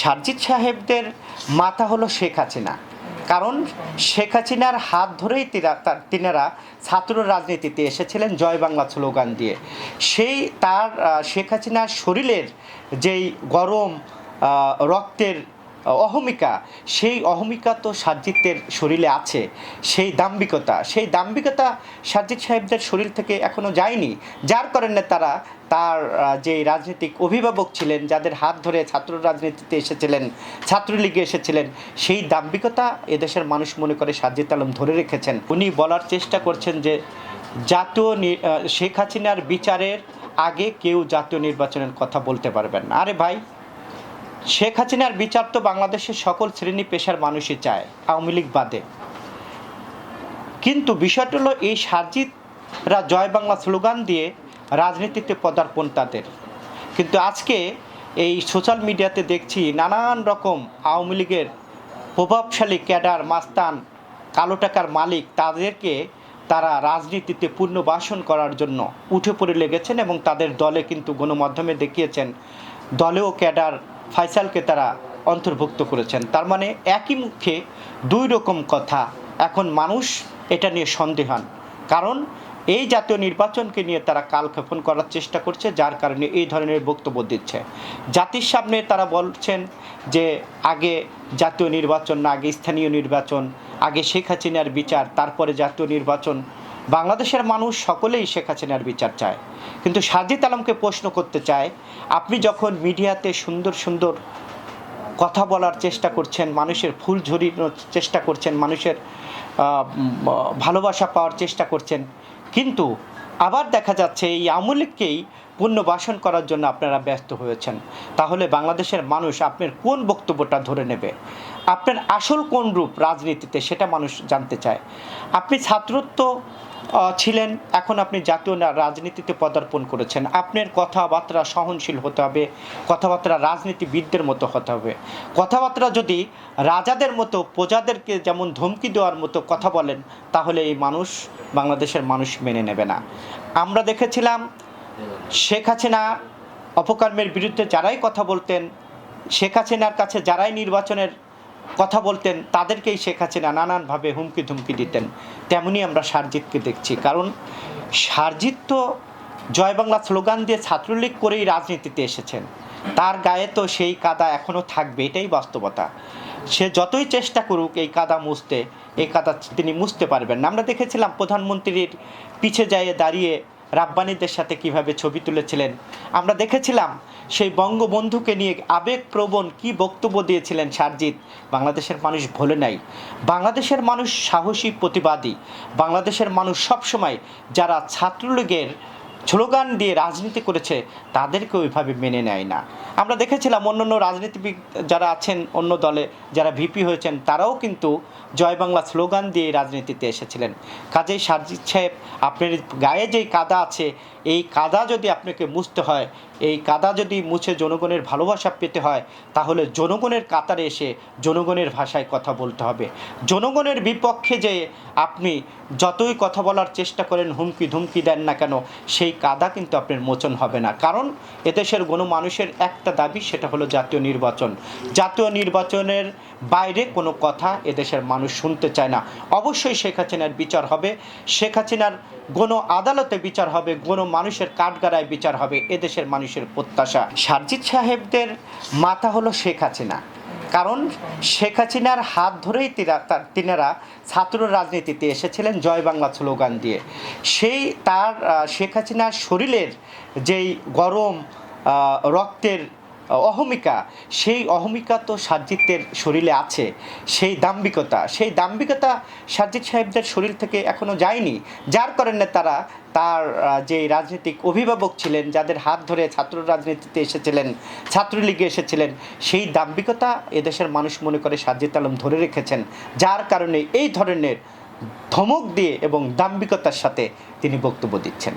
সারজিৎ সাহেবদের মাথা হলো শেখ হাসিনা। কারণ শেখ হাসিনার হাত ধরেই তিনারা ছাত্র রাজনীতিতে এসেছিলেন জয় বাংলা স্লোগান দিয়ে। সেই তার শেখ হাসিনার শরীরের যেই গরম রক্তের অহমিকা, সেই অহমিকা তো সাজ্জিতের শরীরে আছে, সেই দাম্ভিকতা সেই দাম্ভিকতা সাজ্জিদ সাহেবদের শরীর থেকে এখনও যায়নি। যার কারণে তারা তার যে রাজনৈতিক অভিভাবক ছিলেন, যাদের হাত ধরে ছাত্র রাজনীতিতে এসেছিলেন, ছাত্রলীগে এসেছিলেন, সেই দাম্ভিকতা এদেশের মানুষ মনে করে সাজ্জিদ আলম ধরে রেখেছেন। উনি বলার চেষ্টা করছেন যে জাতীয় শেখ হাসিনার বিচারের আগে কেউ জাতীয় নির্বাচনের কথা বলতে পারবেন না। আরে ভাই শেখ হাসিনার বিচার তো বাংলাদেশের সকল শ্রেণি পেশার মানুষই চায়, আওয়ামী লীগ বাদে। কিন্তু বিষয়টা হলো এই সার্জিতরা জয় বাংলা স্লোগান দিয়ে রাজনীতিতে পদার্পণ তাদের। কিন্তু আজকে এই সোশ্যাল মিডিয়াতে দেখছি নানান রকম আওয়ামী লীগের প্রভাবশালী ক্যাডার, মাস্তান, কালো টাকার মালিক তাদেরকে তারা রাজনীতিতে পুনর্বাসন করার জন্য উঠে পড়ে লেগেছেন এবং তাদের দলে কিন্তু গণমাধ্যমে দেখিয়েছেন, দলেও ক্যাডার ফাইসালকে তারা অন্তর্ভুক্ত করেছেন। তার মানে একই মুখে দুই রকম কথা। এখন মানুষ এটা নিয়ে সন্দেহান। কারণ এই জাতীয় নির্বাচনকে নিয়ে তারা কালক্ষেপণ করার চেষ্টা করছে, যার কারণে এই ধরনের বক্তব্য দিচ্ছে। জাতির সামনে তারা বলছেন যে, আগে জাতীয় নির্বাচন না, আগে স্থানীয় নির্বাচন, আগে শেখ হাসিনার বিচার, তারপরে জাতীয় নির্বাচন বাংলাদেশের মানুষ সকলেই শেখ হাসিনার বিচার চায়। কিন্তু সাজিদ আলমকে প্রশ্ন করতে চায়, আপনি যখন মিডিয়াতে সুন্দর সুন্দর কথা বলার চেষ্টা করছেন, মানুষের ফুল ঝরিনোর চেষ্টা করছেন, মানুষের ভালোবাসা পাওয়ার চেষ্টা করছেন, কিন্তু আবার দেখা যাচ্ছে এই আওয়ামী লীগকেই পুনর্বাসন করার জন্য আপনারা ব্যস্ত হয়েছেন। তাহলে বাংলাদেশের মানুষ আপনার কোন বক্তব্যটা ধরে নেবে? আপনার আসল কোন রূপ রাজনীতিতে সেটা মানুষ জানতে চায়। আপনি ছাত্রত্ব ছিলেন, এখন আপনি জাতীয় রাজনীতিতে পদার্পণ করেছেন। আপনার কথাবার্তা সহনশীল হতে হবে, কথাবার্তা রাজনীতিবিদদের মতো হতে হবে। কথাবার্তা যদি রাজাদের মতো, প্রজাদেরকে যেমন ধমকি দেওয়ার মতো কথা বলেন, তাহলে এই মানুষ বাংলাদেশের মানুষ মেনে নেবে না। আমরা দেখেছিলাম শেখ হাসিনা অপকর্মের বিরুদ্ধে যারাই কথা বলতেন, শেখ হাসিনার কাছে যারাই নির্বাচনের কথা বলতেন, তাদেরকেই শেখ হাসিনা নানানভাবে হুমকি ধুমকি দিতেন। তেমনি আমরা সারজিৎকে দেখছি। কারণ সারজিৎ তো জয় বাংলা স্লোগান দিয়ে ছাত্রলীগ করেই রাজনীতিতে এসেছেন। তার গায়ে তো সেই কাদা এখনও থাকবে, এটাই বাস্তবতা। সে যতই চেষ্টা করুক, এই কাদা মুছতে, এই কাদা তিনি মুছতে পারবেন না। আমরা দেখেছিলাম প্রধানমন্ত্রীর পিছে যায় দাঁড়িয়ে রাব্বানীদের সাথে কীভাবে ছবি তুলেছিলেন? আমরা দেখেছিলাম সেই বঙ্গবন্ধুকে নিয়ে আবেগপ্রবণ কি বক্তব্য দিয়েছিলেন সারজিৎ। বাংলাদেশের মানুষ ভোলে নাই। বাংলাদেশের মানুষ সাহসী, প্রতিবাদী। বাংলাদেশের মানুষ সবসময় যারা ছাত্রলীগের স্লোগান দিয়ে রাজনীতি করেছে তাদেরকে ওইভাবে মেনে নেয় না। আমরা দেখেছিলাম অন্য অন্য রাজনীতিবিদ যারা আছেন, অন্য দলে যারা ভিপি হয়েছেন, তারাও কিন্তু জয় বাংলা স্লোগান দিয়ে রাজনীতিতে এসেছিলেন। কাজেই সারজিৎ সাহেব, আপনার গায়ে যেই কাদা আছে, এই কাদা যদি আপনাকে মুছতে হয়, এই কাদা যদি মুছে জনগণের ভালোবাসা পেতে হয়, তাহলে জনগণের কাতারে এসে জনগণের ভাষায় কথা বলতে হবে। জনগণের বিপক্ষে যে আপনি যতই কথা বলার চেষ্টা করেন, হুমকি ধুমকি দেন না কেন, সেই কাদা কিন্তু আপনার মোচন হবে না। কারণ এদেশের গণমানুষের একটা দাবি, সেটা হলো জাতীয় নির্বাচন। জাতীয় নির্বাচনের বাইরে কোনো কথা এদেশের মানুষ শুনতে চায় না। অবশ্যই শেখ হাসিনার বিচার হবে। শেখ হাসিনার গণ আদালতে বিচার হবে, গণ মানুষের কাঠগাড়ায় বিচার হবে, এদেশের মানুষের প্রত্যাশা। সারজিৎ সাহেবদের মাথা হলো শেখ হাসিনা। কারণ শেখ হাসিনার হাত ধরেই তিনারা ছাত্র রাজনীতিতে এসেছিলেন জয় বাংলা স্লোগান দিয়ে। সেই তার শেখ হাসিনার শরীরের যেই গরম রক্তের অহমিকা, সেই অহমিকা তো সাজ্জিতের শরীরে আছে, সেই দাম্ভিকতা সেই দাম্ভিকতা সাজ্জিদ সাহেবদের শরীর থেকে এখনও যায়নি। যার কারণে তারা তার যে রাজনৈতিক অভিভাবক ছিলেন, যাদের হাত ধরে ছাত্র রাজনীতিতে এসেছিলেন, ছাত্রলীগে এসেছিলেন, সেই দাম্ভিকতা এদেশের মানুষ মনে করে সাজ্জিদ আলম ধরে রেখেছেন। যার কারণে এই ধরনের ধমক দিয়ে এবং দাম্ভিকতার সাথে তিনি বক্তব্য দিচ্ছেন।